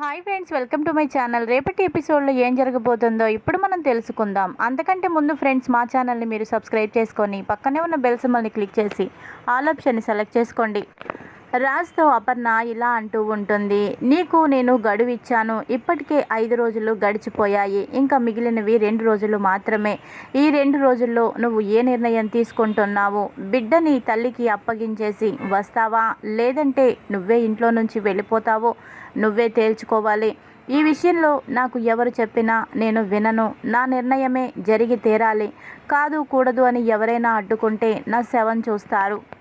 Hi friends welcome to my channel. రేపటి ఎపిసోడ్లో ఏం జరగబోతుందో ఇప్పుడు మనం తెలుసుకుందాం. అంతకంటే ముందు ఫ్రెండ్స్ మా ఛానల్ని మీరు సబ్స్క్రైబ్ చేసుకొని పక్కనే ఉన్న బెల్ సింబల్ని క్లిక్ చేసి ఆల్ ఆప్షన్ని సెలెక్ట్ చేసుకోండి. రాజ్తో అపర్ణ ఇలా అంటూ ఉంటుంది నీకు నేను గడువు ఇచ్చాను. ఇప్పటికే ఐదు రోజులు గడిచిపోయాయి. ఇంకా మిగిలినవి రెండు రోజులు మాత్రమే. ఈ రెండు రోజుల్లో నువ్వు ఏ నిర్ణయం తీసుకుంటున్నావు? బిడ్డని తల్లికి అప్పగించేసి వస్తావా? లేదంటే నువ్వే ఇంట్లో నుంచి వెళ్ళిపోతావో. నువ్వే తేల్చుకోవాలి. ఈ విషయంలో నాకు ఎవరు చెప్పినా నేను వినను. నా నిర్ణయమే జరిగి తీరాలి. కాదు కూడదు అని ఎవరైనా అడ్డుకుంటే నా శవం చూస్తారు.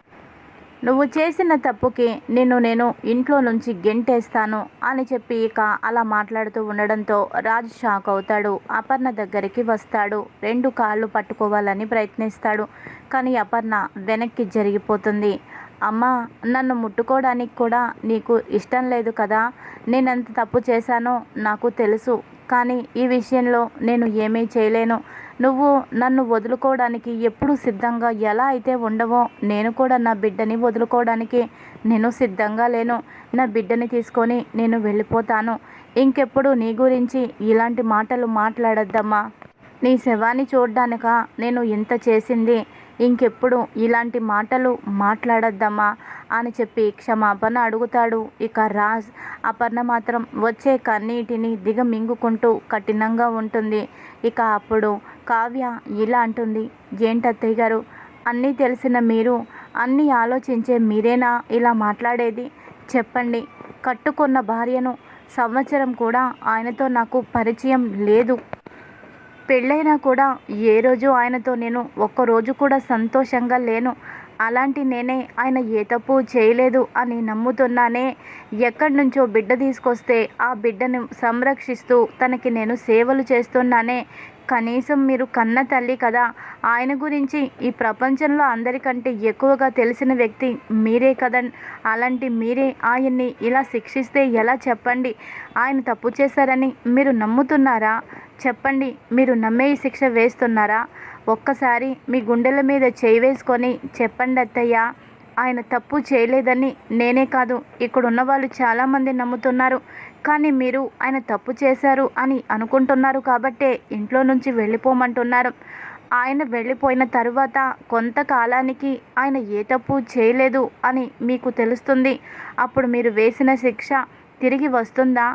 నువ్వు చేసిన తప్పుకి నిన్ను నేను ఇంట్లో నుంచి గెంటేస్తాను అని చెప్పి ఇక అలా మాట్లాడుతూ ఉండడంతో రాజు షాక్ అవుతాడు. అపర్ణ దగ్గరికి వస్తాడు. రెండు కాళ్ళు పట్టుకోవాలని ప్రయత్నిస్తాడు. కానీ అపర్ణ వెనక్కి జరిగిపోతుంది. అమ్మా నన్ను ముట్టుకోవడానికి కూడా నీకు ఇష్టం లేదు కదా. నేనెంత తప్పు చేశానో నాకు తెలుసు. కానీ ఈ విషయంలో నేను ఏమీ చేయలేను. నువ్వు నన్ను వదులుకోవడానికి ఎప్పుడు సిద్ధంగా ఎలా అయితే ఉండవో నేను కూడా నా బిడ్డని వదులుకోవడానికి నేను సిద్ధంగా లేను. నా బిడ్డని తీసుకొని నేను వెళ్ళిపోతాను. ఇంకెప్పుడు నీ గురించి ఇలాంటి మాటలు మాట్లాడద్దమ్మా. నీ శవాన్ని చూడ్డానిక నేను ఇంత చేసింది? ఇంకెప్పుడు ఇలాంటి మాటలు మాట్లాడద్దమ్మా అని చెప్పి క్షమాపణ అడుగుతాడు. ఇక రాజ్ అపర్ణ మాత్రం వచ్చే కన్నీటిని దిగమింగుకుంటూ కఠినంగా ఉంటుంది. ఇక అప్పుడు కావ్య ఇలా అంటుంది. ఏంటత్తయ్య గారు అన్నీ తెలిసిన మీరు అన్నీ ఆలోచించే మీరేనా ఇలా మాట్లాడేది? చెప్పండి. కట్టుకున్న భార్యను సంవత్సరం కూడా ఆయనతో నాకు పరిచయం లేదు. పెళ్ళైనా కూడా ఏ రోజు ఆయనతో నేను ఒక్కరోజు కూడా సంతోషంగా లేను. అలాంటి నేనే ఆయన ఏ తప్పు చేయలేదు అని నమ్ముతున్నానే. ఎక్కడి నుంచో బిడ్డ తీసుకొస్తే ఆ బిడ్డను సంరక్షిస్తూ తనకి నేను సేవలు చేస్తున్నానే. కనీసం మీరు కన్న తల్లి కదా. ఆయన గురించి ఈ ప్రపంచంలో అందరికంటే ఎక్కువగా తెలిసిన వ్యక్తి మీరే కదా. అలాంటి మీరే ఆయన్ని ఇలా శిక్షిస్తే ఎలా చెప్పండి? ఆయన తప్పు చేశారని మీరు నమ్ముతున్నారా? చెప్పండి మీరు నమ్మే శిక్ష వేస్తున్నారా? ఒక్కసారి మీ గుండెల మీద చేయి వేసుకొని చెప్పండి అత్తయ్య. ఆయన తప్పు చేయలేదని నేనే కాదు. ఇక్కడున్న వాళ్ళు చాలామంది నమ్ముతున్నారు. కానీ మీరు ఆయన తప్పు చేశారు అని అనుకుంటున్నారు కాబట్టే ఇంట్లో నుంచి వెళ్ళిపోమంటున్నారు. ఆయన వెళ్ళిపోయిన తరువాత కొంతకాలానికి ఆయన ఏ తప్పు చేయలేదు అని మీకు తెలుస్తుంది. అప్పుడు మీరు వేసిన శిక్ష తిరిగి వస్తుందా?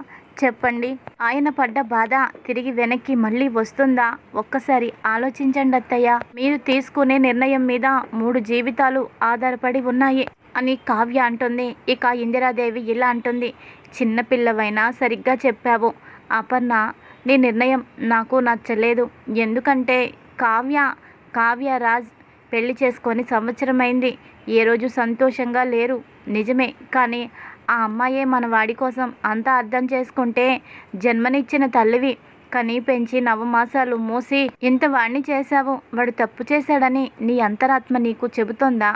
చెప్పండి. ఆయన పడ్డ బాధ తిరిగి వెనక్కి మళ్ళీ వస్తుందా? ఒక్కసారి ఆలోచించండి అత్తయ్య మీరు తీసుకునే నిర్ణయం మీద మూడు జీవితాలు ఆధారపడి ఉన్నాయి. అని కావ్య అంటుంది. ఇక ఇందిరాదేవి ఇలా అంటుంది. చిన్నపిల్లవైనా సరిగ్గా చెప్పావు. అపర్ణ నీ నిర్ణయం నాకు నచ్చలేదు. ఎందుకంటే కావ్య కావ్య రాజ్ పెళ్ళి చేసుకొని సంవత్సరమైంది. ఏ రోజు సంతోషంగా లేరు. నిజమే. కానీ ఆ అమ్మాయే మన వాడి కోసం అంతా అర్థం చేసుకుంటే జన్మనిచ్చిన తల్లివి. కనీ పెంచి నవమాసాలు మూసి ఇంత వాణ్ణి చేశావు. వాడు తప్పు చేశాడని నీ అంతరాత్మ నీకు చెబుతోందా?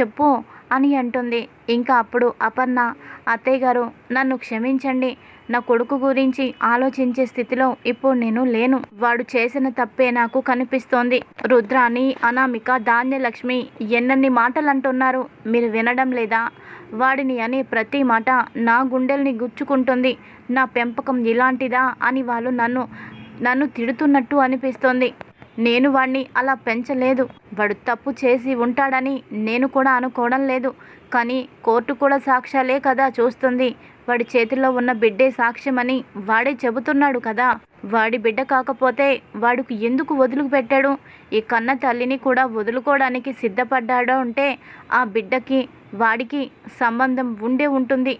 చెప్పు. అని అంటుంది. ఇంకా అప్పుడు అపర్ణ అత్తయ్య గారు నన్ను క్షమించండి. నా కొడుకు గురించి ఆలోచించే స్థితిలో ఇప్పుడు నేను లేను. వాడు చేసిన తప్పే నాకు కనిపిస్తోంది. రుద్రాని అనామిక ధాన్యలక్ష్మి ఎన్నెన్ని మాటలు అంటున్నారు మీరు వినడం లేదా? వాడిని అనే ప్రతి మాట నా గుండెల్ని గుచ్చుకుంటుంది. నా పెంపకం ఇలాంటిదా అని వాళ్ళు నన్ను నన్ను తిడుతున్నట్టు అనిపిస్తోంది. నేను వాణ్ణి అలా పెంచలేదు. వాడు తప్పు చేసి ఉంటాడని నేను కూడా అనుకోవడం లేదు. కానీ కోర్టు కూడా సాక్ష్యాలే కదా చూస్తుంది. వాడి చేతిలో ఉన్న బిడ్డే సాక్ష్యమని వాడే చెబుతున్నాడు కదా. వాడి బిడ్డ కాకపోతే వాడికి ఎందుకు వదులుకు పెట్టాడు? ఈ కన్న తల్లిని కూడా వదులుకోవడానికి సిద్ధపడ్డాడో అంటే ఆ బిడ్డకి వాడికి సంబంధం ఉండే ఉంటుంది.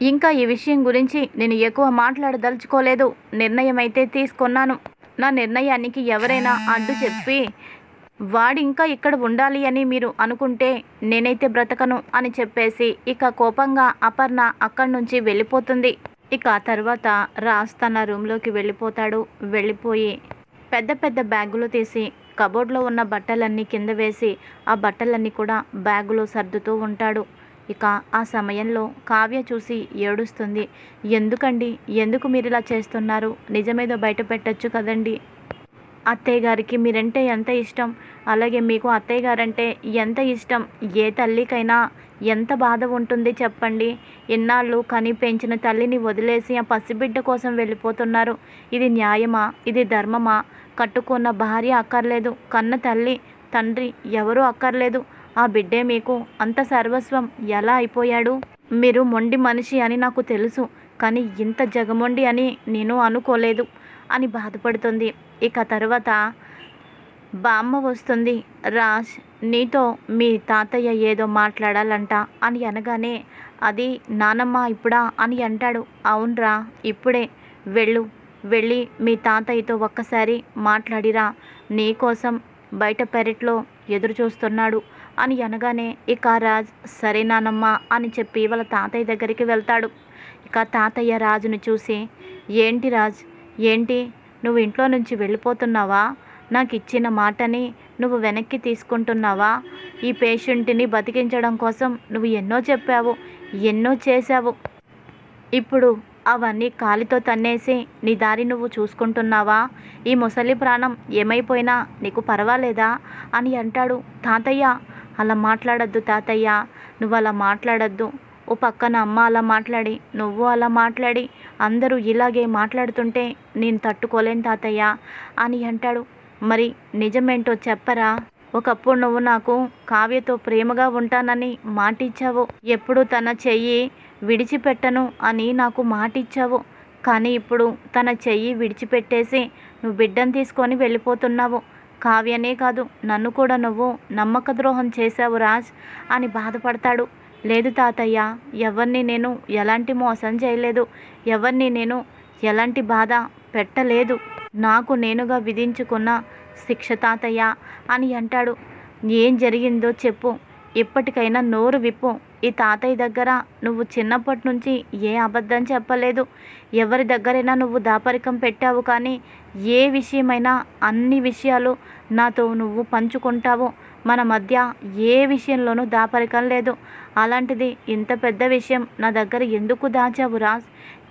ఇంకా ఈ విషయం గురించి నేను ఎక్కువ మాట్లాడదలుచుకోలేదు. నిర్ణయం అయితే తీసుకున్నాను. నా నిర్ణయానికి ఎవరైనా అడ్డు చెప్పి వాడు ఇంకా ఇక్కడ ఉండాలి అని మీరు అనుకుంటే నేనైతే బ్రతకను అని చెప్పేసి ఇక కోపంగా అపర్ణ అక్కడి నుంచి వెళ్ళిపోతుంది. ఇక ఆ తర్వాత రాజ్ తన రూమ్లోకి వెళ్ళిపోతాడు. వెళ్ళిపోయి పెద్ద పెద్ద బ్యాగులు తీసి కబోర్డ్లో ఉన్న బట్టలన్నీ కింద వేసి ఆ బట్టలన్నీ కూడా బ్యాగులో సర్దుతూ ఉంటాడు. ఇక ఆ సమయంలో కావ్య చూసి ఏడుస్తుంది. ఎందుకండి? ఎందుకు మీరు ఇలా చేస్తున్నారు? నిజమేదో బయట పెట్టచ్చు కదండి. అత్తయ్య గారికి మీరంటే ఎంత ఇష్టం? అలాగే మీకు అత్తయ్య గారంటే ఎంత ఇష్టం? ఏ తల్లికైనా ఎంత బాధ ఉంటుంది చెప్పండి. ఇన్నాళ్ళు కని పెంచిన తల్లిని వదిలేసి ఆ పసిబిడ్డ కోసం వెళ్ళిపోతున్నారు. ఇది న్యాయమా? ఇది ధర్మమా? కట్టుకున్న భార్య అక్కర్లేదు. కన్న తల్లి తండ్రి ఎవరూ అక్కర్లేదు. ఆ బిడ్డే మీకు అంత సర్వస్వం ఎలా అయిపోయాడు? మీరు మొండి మనిషి అని నాకు తెలుసు కానీ ఇంత జగమొండి అని నేను అనుకోలేదు అని బాధపడుతుంది. ఇక తర్వాత బామ్మ వస్తుంది రాజ్ నీతో మీ తాతయ్య ఏదో మాట్లాడాలంట అని అనగానే అది నానమ్మ ఇప్పుడా అని అంటాడు. అవునరా ఇప్పుడే వెళ్ళు వెళ్ళి మీ తాతయ్యతో ఒక్కసారి మాట్లాడిరా నీకోసం బయట పెరట్లో ఎదురు చూస్తున్నాడు అని అనగానే ఇక రాజ్ సరే నానమ్మా అని చెప్పి వాళ్ళ తాతయ్య దగ్గరికి వెళ్తాడు. ఇక తాతయ్య రాజును చూసి ఏంటి రాజ్ ఏంటి? నువ్వు ఇంట్లో నుంచి వెళ్ళిపోతున్నావా? నాకు ఇచ్చిన మాటని నువ్వు వెనక్కి తీసుకుంటున్నావా? ఈ పేషెంట్ని బతికించడం కోసం నువ్వు ఎన్నో చెప్పావు ఎన్నో చేశావు. ఇప్పుడు అవన్నీ కాలితో తన్నేసి నీ దారి నువ్వు చూసుకుంటున్నావా? ఈ ముసలి ప్రాణం ఏమైపోయినా నీకు పర్వాలేదా? అని అంటాడు తాతయ్య. అలా మాట్లాడద్దు తాతయ్య నువ్వు అలా మాట్లాడద్దు. ఓ పక్కన అమ్మ అలా మాట్లాడి నువ్వు అలా మాట్లాడి అందరూ ఇలాగే మాట్లాడుతుంటే నేను తట్టుకోలేను తాతయ్య అని అంటాడు. మరి నిజమేంటో చెప్పరా? ఒకప్పుడు నువ్వు నాకు కావ్యతో ప్రేమగా ఉంటానని మాటిచ్చావు. ఎప్పుడు తన చెయ్యి విడిచిపెట్టను అని నాకు మాటిచ్చావు. కానీ ఇప్పుడు తన చెయ్యి విడిచిపెట్టేసి నువ్వు బిడ్డను తీసుకొని వెళ్ళిపోతున్నావు. కావ్యనే కాదు నన్ను కూడా నువ్వు నమ్మక ద్రోహం చేశావు రాజ్ అని బాధపడతాడు. లేదు తాతయ్య ఎవరిని నేను ఎలాంటి మోసం చేయలేదు. ఎవరిని నేను ఎలాంటి బాధ పెట్టలేదు. నాకు నేనుగా విధించుకున్న శిక్ష తాతయ్య అని అంటాడు. ఏం జరిగిందో చెప్పు. ఇప్పటికైనా నోరు విప్పు. ఈ తాతయ్య దగ్గర నువ్వు చిన్నప్పటి నుంచి ఏ అబద్ధం చెప్పలేదు. ఎవరి దగ్గరైనా నువ్వు దాపరికం పెట్టావు కానీ ఏ విషయమైనా అన్ని విషయాలు నాతో నువ్వు పంచుకుంటావు. మన మధ్య ఏ విషయంలోనూ దాపరికం లేదు. అలాంటిది ఇంత పెద్ద విషయం నా దగ్గర ఎందుకు దాచావు రాజ్?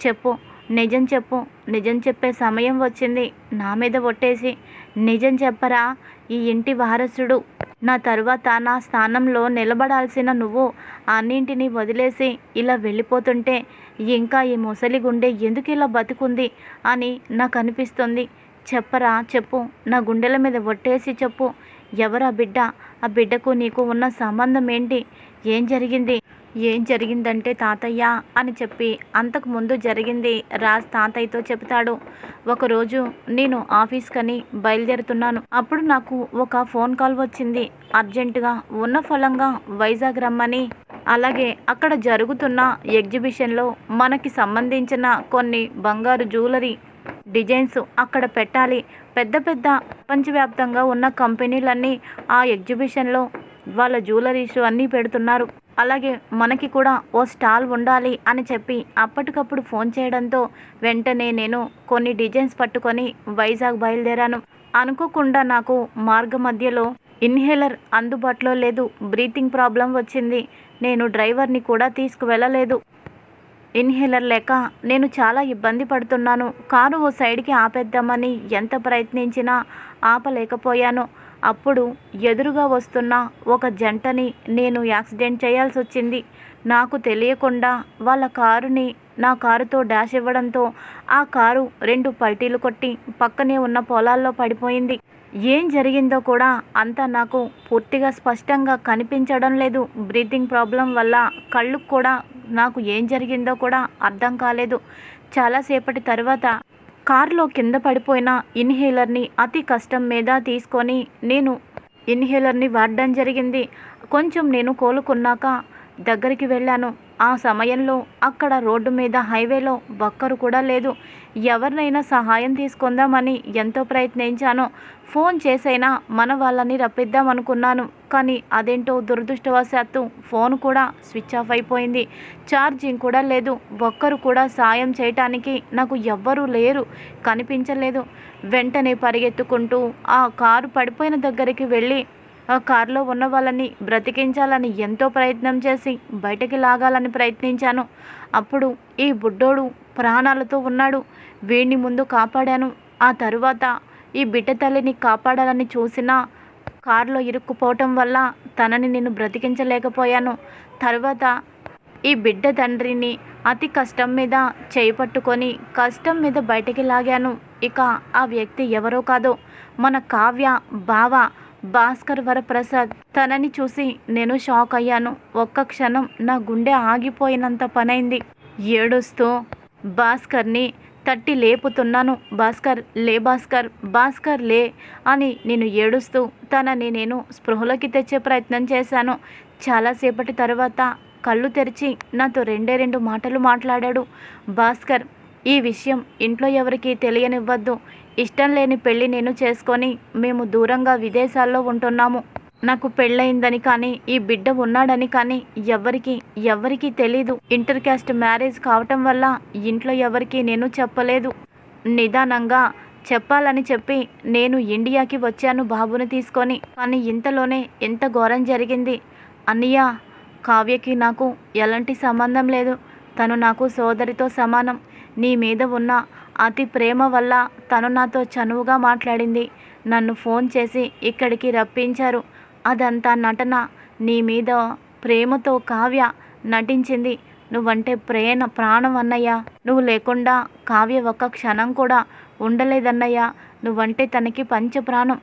చెప్పు. నిజం చెప్పు. నిజం చెప్పే సమయం వచ్చింది. నా మీద ఒట్టేసి. నిజం చెప్పరా? ఈ ఇంటి వారసుడు. నా తరువాత నా స్థానంలో నిలబడాల్సిన నువ్వు అన్నింటినీ వదిలేసి ఇలా వెళ్ళిపోతుంటే ఇంకా ఈ ముసలి గుండె ఎందుకు ఇలా బతుకుంది అని నాకు అనిపిస్తుంది చెప్పరా చెప్పు నా గుండెల మీద ఒట్టేసి చెప్పు. ఎవరా బిడ్డ? ఆ బిడ్డకు నీకు ఉన్న సంబంధం ఏంటి? ఏం జరిగింది? ఏం జరిగిందంటే తాతయ్య అని చెప్పి అంతకు ముందు జరిగింది రాజ్ తాతయ్యతో చెబుతాడు. ఒకరోజు నేను ఆఫీస్కని బయలుదేరుతున్నాను. అప్పుడు నాకు ఒక ఫోన్ కాల్ వచ్చింది. అర్జెంటుగా ఉన్న ఫలంగా వైజాగ్ రమ్మని. అలాగే అక్కడ జరుగుతున్న ఎగ్జిబిషన్లో మనకి సంబంధించిన కొన్ని బంగారు జ్యువెలరీ డిజైన్స్ అక్కడ పెట్టాలి. పెద్ద పెద్ద ప్రపంచవ్యాప్తంగా ఉన్న కంపెనీలన్నీ ఆ ఎగ్జిబిషన్లో వాళ్ళ జ్యువెలరీస్ అన్నీ పెడుతున్నారు. అలాగే మనకి కూడా ఓ స్టాల్ ఉండాలి అని చెప్పి అప్పటికప్పుడు ఫోన్ చేయడంతో వెంటనే నేను కొన్ని డిజైన్స్ పట్టుకొని వైజాగ్ బయలుదేరాను. అనుకోకుండా నాకు మార్గ మధ్యలో ఇన్హేలర్ అందుబాటులో లేదు. బ్రీతింగ్ ప్రాబ్లం వచ్చింది. నేను డ్రైవర్ని కూడా తీసుకువెళ్ళలేదు. ఇన్హేలర్ లేక నేను చాలా ఇబ్బంది పడుతున్నాను. కారు ఓ సైడ్కి ఆపేద్దామని ఎంత ప్రయత్నించినా ఆపలేకపోయాను. అప్పుడు ఎదురుగా వస్తున్న ఒక జంటని నేను యాక్సిడెంట్ చేయాల్సి వచ్చింది నాకు తెలియకుండా వాళ్ళ కారుని నా కారుతో డాష్ ఇవ్వడంతో ఆ కారు రెండు పల్టీలు కొట్టి పక్కనే ఉన్న పొలాల్లో పడిపోయింది. ఏం జరిగిందో కూడా అంతా నాకు పూర్తిగా స్పష్టంగా కనిపించడం లేదు. బ్రీతింగ్ ప్రాబ్లం వల్ల కళ్ళు కూడా నాకు ఏం జరిగిందో కూడా అర్థం కాలేదు. చాలాసేపటి తర్వాత కారులో కింద పడిపోయిన ఇన్హేలర్ని అతి కష్టం మీద తీసుకొని నేను ఇన్హేలర్ని వాడడం జరిగింది. కొంచెం నేను కోలుకున్నాక దగ్గరికి వెళ్ళాను. ఆ సమయంలో అక్కడ రోడ్డు మీద హైవేలో ఒక్కరు కూడా లేదు. ఎవరినైనా సహాయం తీసుకుందామని ఎంతో ప్రయత్నించాను. ఫోన్ చేసైనా మన వాళ్ళని రప్పిద్దాం అనుకున్నాను. కానీ అదేంటో దురదృష్టవశాత్తు ఫోన్ కూడా స్విచ్ ఆఫ్ అయిపోయింది. ఛార్జింగ్ కూడా లేదు. ఒక్కరు కూడా సాయం చేయటానికి నాకు ఎవ్వరూ లేరు. కనిపించలేదు. వెంటనే పరిగెత్తుకుంటూ ఆ కారు పడిపోయిన దగ్గరికి వెళ్ళి కారులో ఉన్న వాళ్ళని బ్రతికించాలని ఎంతో ప్రయత్నం చేసి బయటకి లాగాలని ప్రయత్నించాను. అప్పుడు ఈ బుడ్డోడు ప్రాణాలతో ఉన్నాడు. వీడిని ముందు కాపాడాను. ఆ తరువాత ఈ బిడ్డ తల్లిని కాపాడాలని చూసినా కారులో ఇరుక్కుపోవటం వల్ల తనని నేను బ్రతికించలేకపోయాను. తర్వాత ఈ బిడ్డ తండ్రిని అతి కష్టం మీద చేపట్టుకొని కష్టం మీద బయటికి లాగాను. ఇక ఆ వ్యక్తి ఎవరో కాదు మన కావ్య బావ భాస్కర్ వరప్రసాద్. తనని చూసి నేను షాక్ అయ్యాను. ఒక్క క్షణం నా గుండె ఆగిపోయినంత పనైంది. ఏడుస్తూ భాస్కర్ని తట్టి లేపుతున్నాను. భాస్కర్ లే భాస్కర్ భాస్కర్ లే అని నేను ఏడుస్తూ తనని నేను స్పృహలోకి తెచ్చే ప్రయత్నం చేశాను. చాలాసేపటి తర్వాత కళ్ళు తెరిచి నాతో రెండే రెండు మాటలు మాట్లాడాడు. భాస్కర్ ఈ విషయం ఇంట్లో ఎవరికీ తెలియనివ్వద్దు. ఇష్టం లేని పెళ్ళి నేను చేసుకొని మేము దూరంగా విదేశాల్లో ఉంటున్నాము. నాకు పెళ్ళయిందని కానీ ఈ బిడ్డ ఉన్నాడని కానీ ఎవరికి ఎవరికి తెలీదు. ఇంటర్ క్యాస్ట్ మ్యారేజ్ కావటం వల్ల ఇంట్లో ఎవరికి నేను చెప్పలేదు. నిదానంగా చెప్పాలని చెప్పి నేను ఇండియాకి వచ్చాను బాబుని తీసుకొని. కానీ ఇంతలోనే ఎంత ఘోరం జరిగింది. అన్నయ్య కావ్యకి నాకు ఎలాంటి సంబంధం లేదు. తను నాకు సోదరితో సమానం. నీ మీద ఉన్న అతి ప్రేమ వల్ల తను నాతో చనువుగా మాట్లాడింది. నన్ను ఫోన్ చేసి ఇక్కడికి రప్పించారు. అదంతా నటన. నీ మీద ప్రేమతో కావ్య నటించింది. నువ్వంటే ప్రేమ ప్రాణం అన్నయ్య. నువ్వు లేకుండా కావ్య ఒక్క క్షణం కూడా ఉండలేదన్నయ్య. నువ్వంటే తనకి పంచ ప్రాణం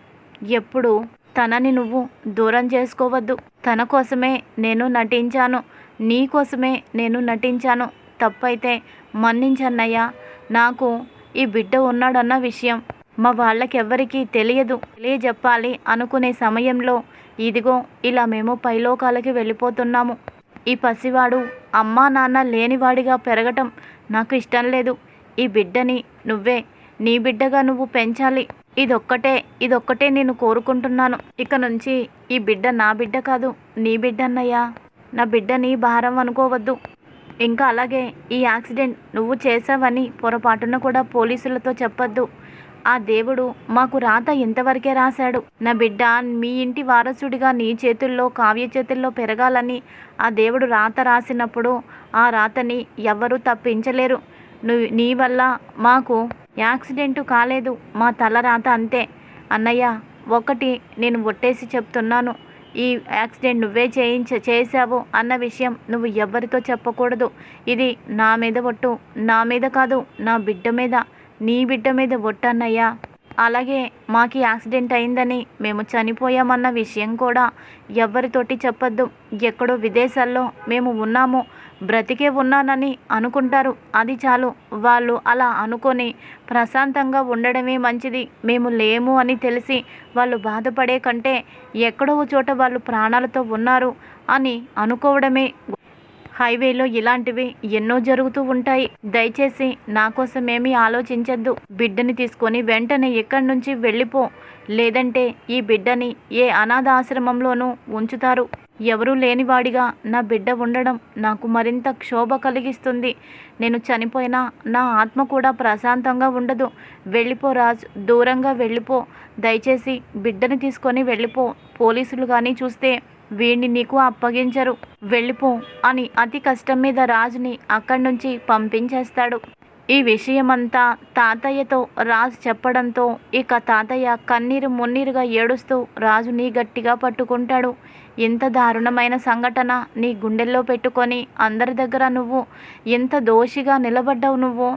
ఎప్పుడు తనని నువ్వు దూరం చేసుకోవద్దు. తన కోసమే నేను నటించాను. నీ కోసమే నేను నటించాను. తప్పైతే మన్నించన్నయ్యా. నాకు ఈ బిడ్డ ఉన్నాడన్న విషయం మా వాళ్ళకెవ్వరికీ తెలియదు. తెలియజెప్పాలి అనుకునే సమయంలో ఇదిగో ఇలా మేము పైలోకాలకి వెళ్ళిపోతున్నాము. ఈ పసివాడు అమ్మా నాన్న లేనివాడిగా పెరగటం నాకు ఇష్టం లేదు. ఈ బిడ్డని నువ్వే నీ బిడ్డగా నువ్వు పెంచాలి. ఇదొక్కటే ఇదొక్కటే నేను కోరుకుంటున్నాను. ఇక నుంచి ఈ బిడ్డ నా బిడ్డ కాదు నీ బిడ్డన్నయ్యా. నా బిడ్డ నీ భారం అనుకోవద్దు. ఇంకా అలాగే ఈ యాక్సిడెంట్ నువ్వు చేసావని పొరపాటున కూడా పోలీసులతో చెప్పొద్దు. ఆ దేవుడు మాకు రాత ఇంతవరకే రాశాడు. నా బిడ్డ మీ ఇంటి వారసుడిగా నీ చేతుల్లో కావ్య చేతుల్లో పెరగాలని ఆ దేవుడు రాత రాసినప్పుడు ఆ రాతని ఎవ్వరూ తప్పించలేరు. నువ్వు నీ వల్ల మాకు యాక్సిడెంట్ కాలేదు. మా తల రాత అంతే. అన్నయ్య ఒకటి నేను ఒట్టేసి చెప్తున్నాను. ఈ యాక్సిడెంట్ నువ్వే చేయించ చేశావు అన్న విషయం నువ్వు ఎవరితో చెప్పకూడదు. ఇది నా మీద ఒట్టు నా మీద కాదు నా బిడ్డ మీద నీ బిడ్డ మీద ఒట్టన్నయ్యా. అలాగే మాకు యాక్సిడెంట్ అయిందని మేము చనిపోయామన్న విషయం కూడా ఎవరితోటి చెప్పొద్దు. ఎక్కడో విదేశాల్లో మేము ఉన్నాము. బ్రతికే ఉన్నానని అనుకుంటారు. అది చాలు. వాళ్ళు అలా అనుకొని ప్రశాంతంగా ఉండడమే మంచిది. మేము లేము అని తెలిసి వాళ్ళు బాధపడే కంటే ఎక్కడో చోట వాళ్ళు ప్రాణాలతో ఉన్నారు అని అనుకోవడమే హైవేలో ఇలాంటివి ఎన్నో జరుగుతూ ఉంటాయి. దయచేసి నా కోసం ఏమీ ఆలోచించద్దు. బిడ్డని తీసుకొని వెంటనే ఇక్కడి నుంచి వెళ్ళిపో. లేదంటే ఈ బిడ్డని ఏ అనాథ ఆశ్రమంలోనూ ఉంచుతారు. ఎవరూ లేనివాడిగా నా బిడ్డ ఉండడం నాకు మరింత క్షోభ కలిగిస్తుంది. నేను చనిపోయినా నా ఆత్మ కూడా ప్రశాంతంగా ఉండదు. వెళ్ళిపో రాజు దూరంగా వెళ్ళిపో. దయచేసి బిడ్డని తీసుకొని వెళ్ళిపో. పోలీసులు కానీ చూస్తే వీణ్ణి నీకు అప్పగించరు. వెళ్ళిపో అని అతి కష్టం మీద రాజుని అక్కడి నుంచి పంపించేస్తాడు. ఈ విషయమంతా తాతయ్యతో రాజు చెప్పడంతో ఇక తాతయ్య కన్నీరు మున్నీరుగా ఏడుస్తూ రాజుని గట్టిగా పట్టుకుంటాడు. ఇంత దారుణమైన సంఘటన నీ గుండెల్లో పెట్టుకొని అందరి దగ్గర నువ్వు ఎంత దోషిగా నిలబడ్డావు నువ్వు.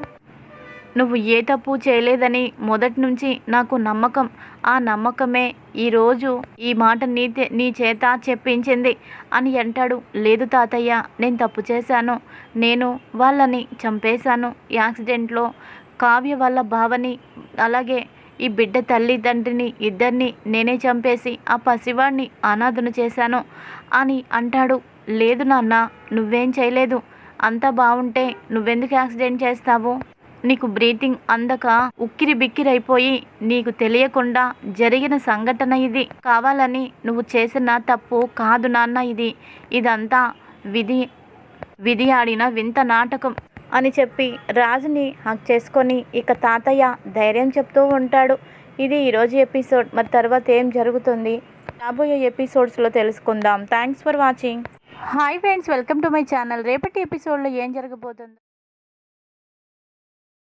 నువ్వు ఏ తప్పు చేయలేదని మొదటి నుంచి నాకు నమ్మకం. ఆ నమ్మకమే ఈరోజు ఈ మాట నీ నీ చేత చెప్పించింది అని అంటాడు. లేదు తాతయ్య నేను తప్పు చేశాను. నేను వాళ్ళని చంపేశాను. యాక్సిడెంట్లో కావ్య వాళ్ళ భావని అలాగే ఈ బిడ్డ తల్లిదండ్రిని ఇద్దరిని నేనే చంపేసి ఆ పసివాడిని అనాథను చేశాను అని అంటాడు. లేదు నాన్న నువ్వేం చేయలేదు. అంతా బాగుంటే నువ్వెందుకు యాక్సిడెంట్ చేస్తావు? నీకు బ్రీతింగ్ అందక ఉక్కిరి బిక్కిరైపోయి నీకు తెలియకుండా జరిగిన సంఘటన ఇది. కావాలని నువ్వు చేసిన తప్పు కాదు నాన్న ఇది. ఇదంతా విధి విధి ఆడిన వింత నాటకం అని చెప్పి రాజుని హక్ చేసుకొని ఇక తాతయ్య ధైర్యం చెప్తూ ఉంటాడు. ఇది ఈరోజు ఎపిసోడ్. మరి తర్వాత ఏం జరుగుతుంది? రాబోయే ఎపిసోడ్స్లో తెలుసుకుందాం. Thanks for watching. Hi friends welcome to my channel. రేపటి ఎపిసోడ్లో ఏం జరగబోతుందో